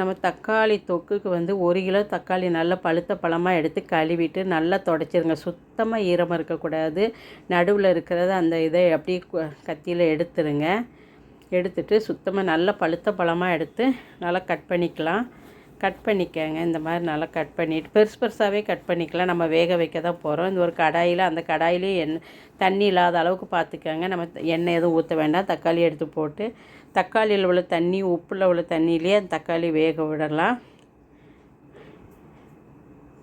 நம்ம தக்காளி தொக்குக்கு வந்து ஒரு கிலோ தக்காளி நல்லா பழுத்த பழமாக எடுத்து கழுவிட்டு நல்லா தொடச்சிருங்க. சுத்தமாக ஈரமாக இருக்கக்கூடாது. நடுவில் இருக்கிறத அந்த இதை அப்படியே கத்தியில் எடுத்துருங்க. எடுத்துட்டு சுத்தமாக நல்லா பழுத்த பழமாக எடுத்து நல்லா கட் பண்ணிக்கலாம். கட் பண்ணிக்கங்க. இந்த மாதிரி நல்லா கட் பண்ணிவிட்டு பெருசு பெருசாகவே கட் பண்ணிக்கலாம். நம்ம வேக வைக்க தான் போகிறோம் இந்த ஒரு கடாயில் அந்த கடாயிலே எண் தண்ணி இல்லாத அளவுக்கு பார்த்துக்கோங்க நம்ம எண்ணெய் எதுவும் ஊற்ற வேண்டாம். தக்காளி எடுத்து போட்டு தக்காளியில் உள்ள தண்ணி உப்பில் உள்ள தண்ணியிலே அந்த தக்காளி வேக விடலாம்.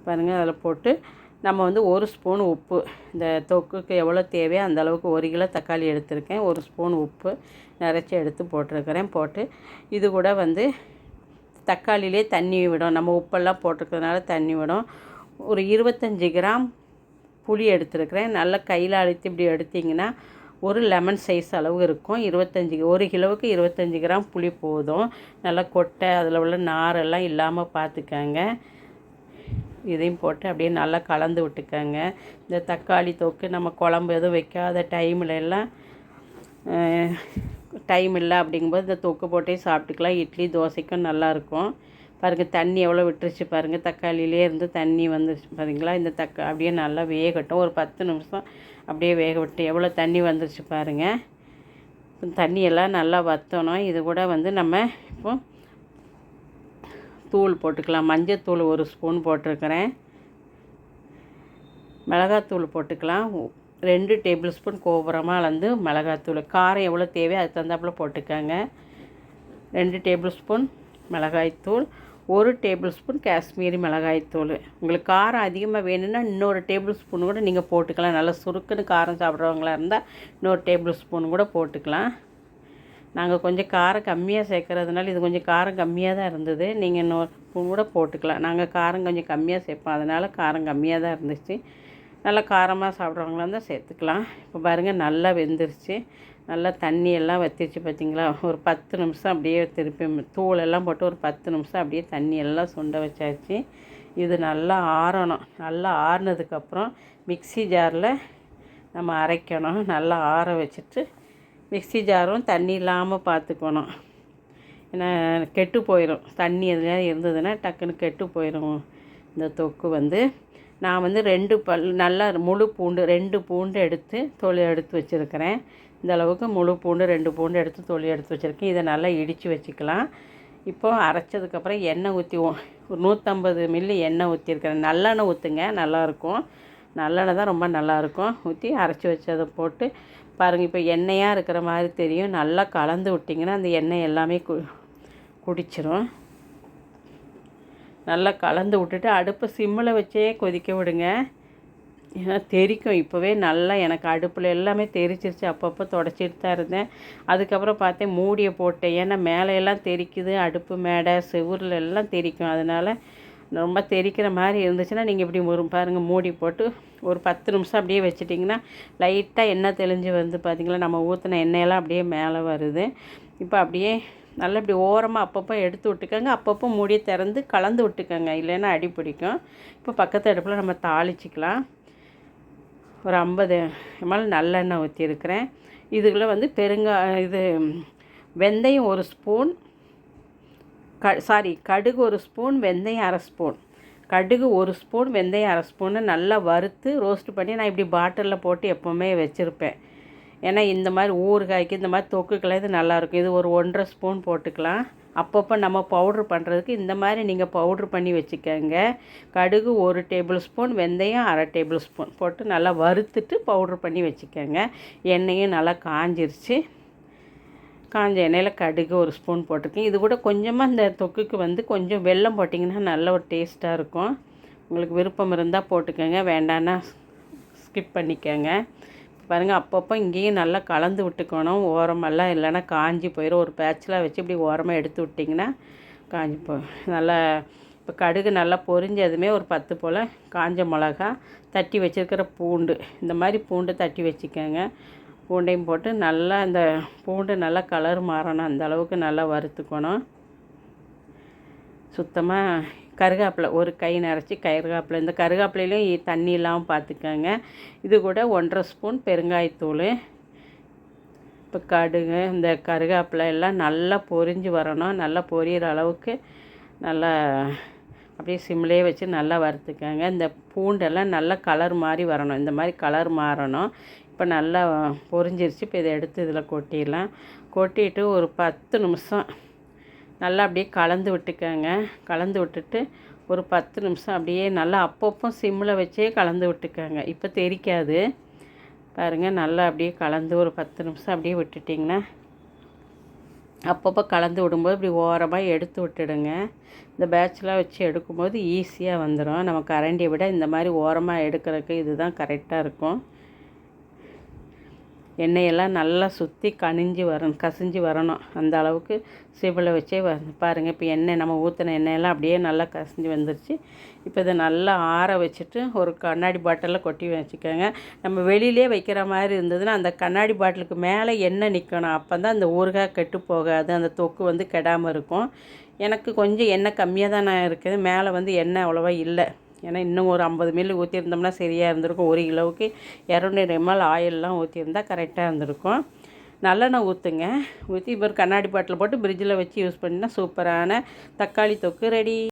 பாருங்கள் அதில் போட்டு நம்ம வந்து ஒரு ஸ்பூன் உப்பு இந்த தொக்குக்கு எவ்வளோ தேவையோ அந்த அளவுக்கு ஒரு கிலோ தக்காளி எடுத்திருக்கேன். ஒரு ஸ்பூன் உப்பு நிறச்சி எடுத்து போட்டிருக்கிறேன். போட்டு இது கூட வந்து தக்காளியிலே தண்ணி விடும். நம்ம உப்பெல்லாம் போட்டிருக்கிறதுனால தண்ணி விடும். ஒரு இருபத்தஞ்சி கிராம் புளி எடுத்துருக்கிறேன். நல்லா கையில் அழுத்தி இப்படி எடுத்திங்கன்னா ஒரு லெமன் சைஸ் அளவு இருக்கும். இருபத்தஞ்சி ஒரு கிலோவுக்கு இருபத்தஞ்சி கிராம் புளி போதும். நல்லா கொட்டை அதில் உள்ள நாரெல்லாம் இல்லாமல் பார்த்துக்கங்க இதையும் போட்டு அப்படியே நல்லா கலந்து விட்டுக்கோங்க. இந்த தக்காளி தொக்கு நம்ம குழம்பு எதுவும் வைக்காத டைமில் எல்லாம் டைம் இல்லை அப்படிங்கும்போது இந்த தொக்கு போட்டே சாப்பிட்டுக்கலாம். இட்லி தோசைக்கும் நல்லாயிருக்கும். பாருங்கள் தண்ணி எவ்வளோ விட்டுருச்சு பாருங்கள் தக்காளியிலே இருந்து தண்ணி வந்துருச்சு பாருங்களா இந்த தக்கா அப்படியே நல்லா வேகட்டும். ஒரு பத்து நிமிஷம் அப்படியே வேக விட்டு எவ்வளோ தண்ணி வந்துருச்சு பாருங்கள் தண்ணியெல்லாம் நல்லா வற்றணும் இது கூட வந்து நம்ம இப்போ தூள் போட்டுக்கலாம். மஞ்சள் தூள் ஒரு ஸ்பூன் போட்டிருக்கிறேன். மிளகாத்தூள் போட்டுக்கலாம். ரெண்டு டேபிள் ஸ்பூன் கோபுரமாக அளந்து மிளகாத்தூள். காரம் எவ்வளோ தேவையோ அதுக்கு தகுந்தாப்பில் போட்டுக்கோங்க. ரெண்டு டேபிள் ஸ்பூன் மிளகாய்த்தூள் ஒரு டேபிள் ஸ்பூன் காஷ்மீரி மிளகாய்த்தூள். உங்களுக்கு காரம் அதிகமாக வேணும்னா இன்னொரு டேபிள் ஸ்பூன் கூட நீங்கள் போட்டுக்கலாம். நல்லா சுருக்குன்னு காரம் சாப்பிட்றவங்களா இருந்தால் இன்னொரு டேபிள் ஸ்பூன் கூட போட்டுக்கலாம். நாங்கள் கொஞ்சம் காரம் கம்மியாக சேர்க்குறதுனால இது கொஞ்சம் காரம் கம்மியாக தான் இருந்தது. நீங்கள் இன்னொரு ஸ்பூன் கூட போட்டுக்கலாம். நாங்கள் காரம் கொஞ்சம் கம்மியாக சேர்ப்போம். அதனால் காரம் கம்மியாக தான் இருந்துச்சு. நல்லா காரமாக சாப்பிட்றவங்களா இருந்தால் சேர்த்துக்கலாம். இப்போ பாருங்கள் நல்லா வெந்துருச்சு. நல்லா தண்ணியெல்லாம் வத்திருச்சு பார்த்திங்களா ஒரு பத்து நிமிஷம் அப்படியே திருப்பி தூளெல்லாம் போட்டு ஒரு பத்து நிமிஷம் அப்படியே தண்ணியெல்லாம் சுண்ட வச்சாச்சு. இது நல்லா ஆறணும். நல்லா ஆறுனதுக்கப்புறம் மிக்சி ஜாரில் நம்ம அரைக்கணும். நல்லா ஆற வச்சுட்டு மிக்சி ஜாரும் தண்ணி இல்லாமல் பார்த்துக்கணும் ஏன்னா கெட்டு போயிடும் தண்ணி எதுனா இருந்ததுன்னா டக்குன்னு கெட்டு போயிடும் இந்த தொக்கு வந்து. நான் வந்து ரெண்டு பல் நல்லா முழு பூண்டு ரெண்டு பூண்டு எடுத்து தொளி எடுத்து வச்சுருக்கிறேன். இந்த அளவுக்கு முழு பூண்டு ரெண்டு பூண்டு எடுத்து தொளி எடுத்து வச்சுருக்கேன். இதை நல்லா இடித்து வச்சுக்கலாம். இப்போது அரைச்சதுக்கப்புறம் எண்ணெய் ஊற்றி ஒரு நூற்றம்பது மில்லி எண்ணெய் ஊற்றிருக்கிறேன் நல்லெண்ணெய் ஊற்றுங்க நல்லாயிருக்கும் நல்லெண்ணெய் தான் ரொம்ப நல்லாயிருக்கும் ஊற்றி அரைச்சி வச்சதை போட்டு பாருங்கள் இப்போ எண்ணெயாக இருக்கிற மாதிரி தெரியும். நல்லா கலந்து விட்டிங்கன்னா அந்த எண்ணெய் எல்லாமே கு குடிச்சிரும். நல்லா கலந்து விட்டுட்டு அடுப்பை சிம்மில் வச்சே கொதிக்க விடுங்க. ஏன்னா தெரிக்கும் இப்போவே நல்லா எனக்கு அடுப்பில் எல்லாமே தெரிச்சிருச்சு. அப்பப்போ தொடச்சிட்டு தான் இருந்தேன். அதுக்கப்புறம் பார்த்தேன் மூடியை போட்டேன். ஏன்னா மேலையெல்லாம் தெரிக்குது அடுப்பு மேடை செவுரில் எல்லாம் தெரிக்கும். அதனால் ரொம்ப தெரிக்கிற மாதிரி இருந்துச்சுன்னா நீங்கள் இப்படி ஒரு பாருங்கள் மூடி போட்டு ஒரு பத்து நிமிஷம் அப்படியே வச்சிட்டிங்கன்னா லைட்டாக எண்ணெய் தெளிஞ்சு வந்து பார்த்திங்களா நம்ம ஊற்றின எண்ணெயெல்லாம் அப்படியே மேலே வருது. இப்போ அப்படியே நல்லா இப்படி ஓரமாக அப்பப்போ எடுத்து விட்டுக்கோங்க. அப்பப்போ மூடியை திறந்து கலந்து விட்டுக்கோங்க. இல்லைன்னா அடி பிடிக்கும். இப்போ பக்கத்து அடுப்பில் நம்ம தாளிச்சிக்கலாம். ஒரு ஐம்பது எம்எல் நல்லெண்ணெய் ஊற்றிருக்கிறேன் இதுக்குள்ளே வந்து பெருங்கா இது வெந்தயம் ஒரு ஸ்பூன் க சாரி கடுகு ஒரு ஸ்பூன் வெந்தயம் அரை ஸ்பூன். கடுகு ஒரு ஸ்பூன் வெந்தயம் அரை ஸ்பூன்னு நல்லா வறுத்து ரோஸ்ட் பண்ணி நான் இப்படி பாட்டிலில் போட்டு எப்போவுமே வச்சுருப்பேன். ஏன்னா இந்த மாதிரி ஊறுகாய்க்கு இந்த மாதிரி தொக்குக்கெல்லாம் இது நல்லாயிருக்கும். இது ஒரு ஒன்றரை ஸ்பூன் போட்டுக்கலாம். அப்பப்போ நம்ம பவுட்ரு பண்ணுறதுக்கு இந்த மாதிரி நீங்கள் பவுட்ரு பண்ணி வச்சுக்கோங்க. கடுகு ஒரு டேபிள் ஸ்பூன் வெந்தயம் அரை டேபிள் ஸ்பூன் போட்டு நல்லா வறுத்துட்டு பவுட்ரு பண்ணி வச்சுக்கோங்க. எண்ணெயும் நல்லா காஞ்சிருச்சு. காஞ்ச எண்ணெயில் கடுகு ஒரு ஸ்பூன் போட்டிருக்கேன். இது கூட கொஞ்சமாக இந்த தொக்குக்கு வந்து கொஞ்சம் வெல்லம் போட்டிங்கன்னா நல்ல ஒரு டேஸ்ட்டாக இருக்கும். உங்களுக்கு விருப்பம் இருந்தால் போட்டுக்கோங்க. வேண்டான்னா ஸ்கிப் பண்ணிக்கோங்க. பாருங்கள் அப்பப்போ இங்கேயும் நல்லா கலந்து விட்டுக்கணும். ஓரமெல்லாம் இல்லைன்னா காஞ்சி போயிடும் ஒரு பேட்சில் வச்சு இப்படி ஓரமாக எடுத்து விட்டிங்கன்னா காஞ்சி போ நல்லா இப்போ கடுகு நல்லா பொரிஞ்சதுமே ஒரு பத்து போல் காஞ்ச மிளகா தட்டி வச்சுருக்கிற பூண்டு. இந்த மாதிரி பூண்டு தட்டி வச்சுக்கோங்க. பூண்டையும் போட்டு நல்லா இந்த பூண்டு நல்லா கலர் மாறணும். அந்த அளவுக்கு நல்லா வறுத்துக்கணும். சுத்தமாக கருகாப்பில் ஒரு கை நிறச்சி கருகாப்பில் இந்த கருகாப்பிலையிலையும் தண்ணி இல்லாமல் பார்த்துக்கோங்க. இது கூட ஒன்றரை ஸ்பூன் பெருங்காயத்தூள். இப்போ கடுகு இந்த கருகாப்பில் எல்லாம் நல்லா பொரிஞ்சு வரணும். நல்லா பொரியிற அளவுக்கு நல்லா அப்படியே சிம்லேயே வச்சு நல்லா வறுத்துக்கோங்க. இந்த பூண்டெல்லாம் நல்லா கலர் மாதிரி வரணும். இந்த மாதிரி கலர் மாறணும். இப்போ நல்லா பொரிஞ்சிருச்சு. இப்போ இதை எடுத்து இதில் கொட்டிடலாம். கொட்டிட்டு ஒரு பத்து நிமிஷம் நல்லா அப்படியே கலந்து விட்டுக்கோங்க. கலந்து விட்டுட்டு ஒரு பத்து நிமிஷம் அப்படியே நல்லா அப்பப்போ சிம்மில் வச்சே கலந்து விட்டுக்கோங்க. இப்போ தெரிக்காது. பாருங்கள் நல்லா அப்படியே கலந்து ஒரு பத்து நிமிஷம் அப்படியே விட்டுட்டிங்கன்னா அப்பப்போ கலந்து விடும்போது இப்படி ஓரமாக எடுத்து விட்டுடுங்க. இந்த பேட்ச்லாம் வச்சு எடுக்கும்போது ஈஸியாக வந்துடும். நம்ம கரண்டியை விட இந்த மாதிரி ஓரமாக எடுக்கிறதுக்கு இதுதான் கரெக்டாக இருக்கும். எண்ணெயெல்லாம் நல்லா சுற்றி கனிஞ்சு வரணும் கசிஞ்சு வரணும். அந்த அளவுக்கு சிபில் வச்சே வ பாருங்கள் இப்போ எண்ணெய் நம்ம ஊற்றின எண்ணெயெல்லாம் அப்படியே நல்லா கசிஞ்சு வந்துருச்சு. இப்போ இதை நல்லா ஆற வச்சுட்டு ஒரு கண்ணாடி பாட்டிலில் கொட்டி வச்சுக்கோங்க. நம்ம வெளியிலே வைக்கிற மாதிரி இருந்ததுன்னா அந்த கண்ணாடி பாட்டிலுக்கு மேலே எண்ணெய் நிற்கணும் அப்போ தான் அந்த ஊறுகாய் கெட்டு போகாது அந்த தொக்கு வந்து கெடாமல் இருக்கும். எனக்கு கொஞ்சம் எண்ணெய் கம்மியாக தான் நான் இருக்குது. மேலே வந்து எண்ணெய் அவ்வளோவா இல்லை. ஏன்னா இன்னும் ஒரு ஐம்பது மில்லி ஊற்றிருந்தோம்னா சரியாக இருந்திருக்கும். ஒரு கிலோவுக்கு இரநூறு எம்எல் ஆயிலெலாம் ஊற்றியிருந்தால் கரெக்டாக இருந்திருக்கும். நல்லெண்ணெய் ஊற்றுங்க ஊற்றி இப்போ ஒரு கண்ணாடி பாட்டில் போட்டு ஃப்ரிட்ஜில் வச்சு யூஸ் பண்ணினா சூப்பரான தக்காளி தொக்கு ரெடி